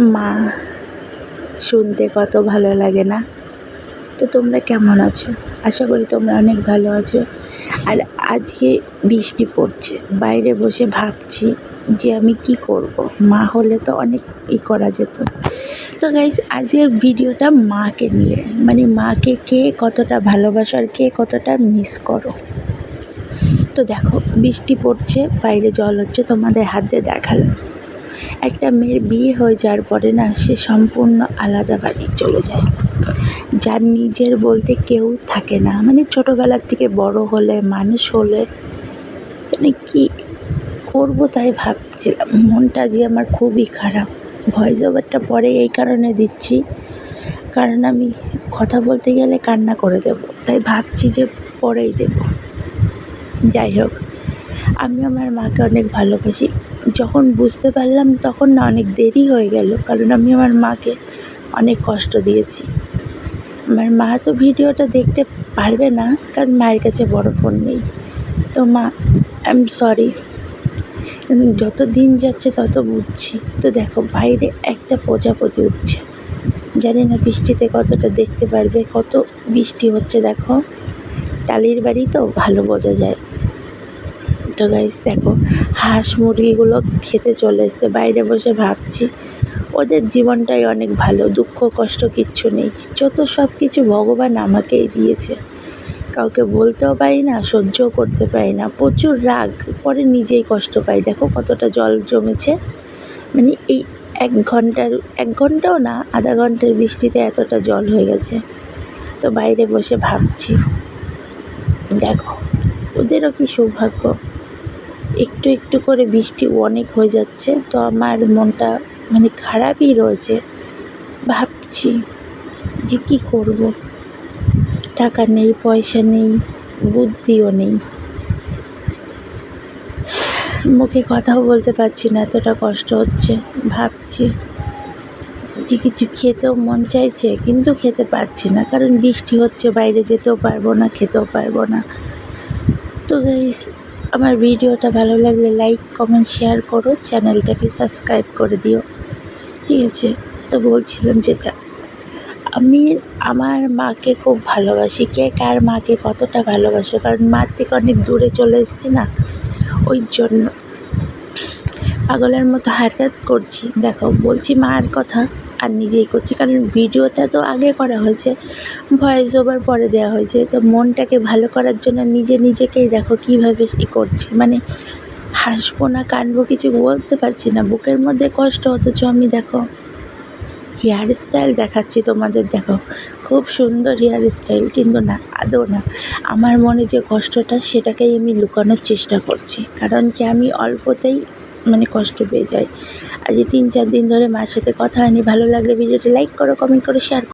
মা, শুনতে কত ভালো লাগে না? তো তোমরা কেমন আছো? আশা করি তোমরা অনেক ভালো আছো। আর আজকে বৃষ্টি পড়ছে। বাইরে বসে ভাবছি যে আমি কি করব? মা হলে তো অনেক ই করা যেত। তো গাইজ আজকের ভিডিওটা মাকে নিয়ে। মানে মাকে কে কতটা ভালোবাসো আর কে কতটা মিস করো? তো দেখো, বৃষ্টি পড়ছে, বাইরে জল হচ্ছে, তোমাদের হাত দিয়ে একটা মেয়ের বিয়ে হয়ে যাওয়ার পরে না সে সম্পূর্ণ আলাদা বাড়ি চলে যায়। যার নিজের বলতে কেউ থাকে না। মানে ছোটোবেলার থেকে বড় হলে, মানুষ হলে মানে কি করব তাই ভাবছিলাম। মনটা যে আমার খুবই খারাপ। ভয়েস ওভারটা পরে এই কারণে দিচ্ছি। কারণ আমি কথা বলতে গেলে কান্না করে দেব। তাই ভাবছি যে পরেই দেব। যাই হোক আমি আমার মাকে অনেক ভালোবাসি। যখন বুঝতে পারলাম তখন না অনেক দেরি হয়ে গেল, কারণ আমি আমার মাকে অনেক কষ্ট দিয়েছি। আমার মা তো ভিডিওটা দেখতে পারবে না, কারণ মায়ের কাছে বড় ফোন নেই। তো মা আই এম সরি যত দিন যাচ্ছে তত বুঝছি। তো দেখো, বাইরে একটা প্রজাপতি উঠছে। জানি না বৃষ্টিতে কতটা দেখতে পারবে, কত বৃষ্টি হচ্ছে দেখো। টালির বাড়ি তো ভালো বোঝা যায়। তো গাইস দেখো, হাঁস মুরগিগুলো খেতে চলে এসছে। বাইরে বসে ভাবছি, ওদের জীবনটাই অনেক ভালো, দুঃখ, কষ্ট, কিচ্ছু নেই। যত সব কিছু ভগবান আমাকেই দিয়েছে। কাউকে বলতেও পারি না, সহ্যও করতে পারি না। প্রচুর রাগ, পরে নিজেই কষ্ট পাই। দেখো কতটা জল জমেছে। মানে এই এক ঘণ্টার, এক ঘন্টাও না, আধা ঘণ্টার বৃষ্টিতে এতটা জল হয়ে গেছে। তো বাইরে বসে ভাবছি, দেখো, ওদেরও কি সৌভাগ্য। একটু একটু করে বৃষ্টি অনেক হয়ে যাচ্ছে, তো আমার মনটা মানে খারাপই রয়েছে। ভাবছি যে কী করব? টাকা নেই, পয়সা নেই, বুদ্ধিও নেই। মুখে কথাও বলতে পারছি না, এতটা কষ্ট হচ্ছে। ভাবছি যে কিছু খেতেও মন চাইছে, কিন্তু খেতে পারছি না, কারণ বৃষ্টি হচ্ছে, বাইরে যেতেও পারব না, খেতেও পারব না। তো আমার ভিডিওটা ভালো লাগলে লাইক কমেন্ট শেয়ার করো চ্যানেলটাকে সাবস্ক্রাইব করে দিও। ঠিক আছে? তো বলছিলাম যেটা, আমি আমার মাকে খুব ভালোবাসি। কে কার মাকে কতটা ভালোবাসো? কারণ মার থেকে অনেক দূরে চলে এসেছি না? ওই জন্য। পাগলের মতো হারকাত করছি। দেখো, বলছি মার কথা। আর নিজেই করছি। কারণ ভিডিওটা তো আগে করা হয়েছে ভয়েস ওভার পরে দেওয়া হয়েছে। তো মনটাকে ভালো করার জন্য নিজে নিজেকেই দেখো কীভাবে ই করছি। মানে হাসবো না, কানবো কিছু বলতে পারছি না। বুকের মধ্যে কষ্ট, অথচ আমি দেখো হেয়ার স্টাইল দেখাচ্ছি তোমাদের, দেখো। খুব সুন্দর হেয়ার স্টাইল কিন্তু না, আদৌ না। আমার মনে যে কষ্টটা, সেটাকেই আমি লুকানোর চেষ্টা করছি। কারণ কি আমি অল্পতেই মানে কষ্ট পেয়ে যায়। আজ তিন চার দিন ধরে মার সাথে কথা হয়নি। ভালো লাগলে ভিডিওটি লাইক করো কমেন্ট করো শেয়ার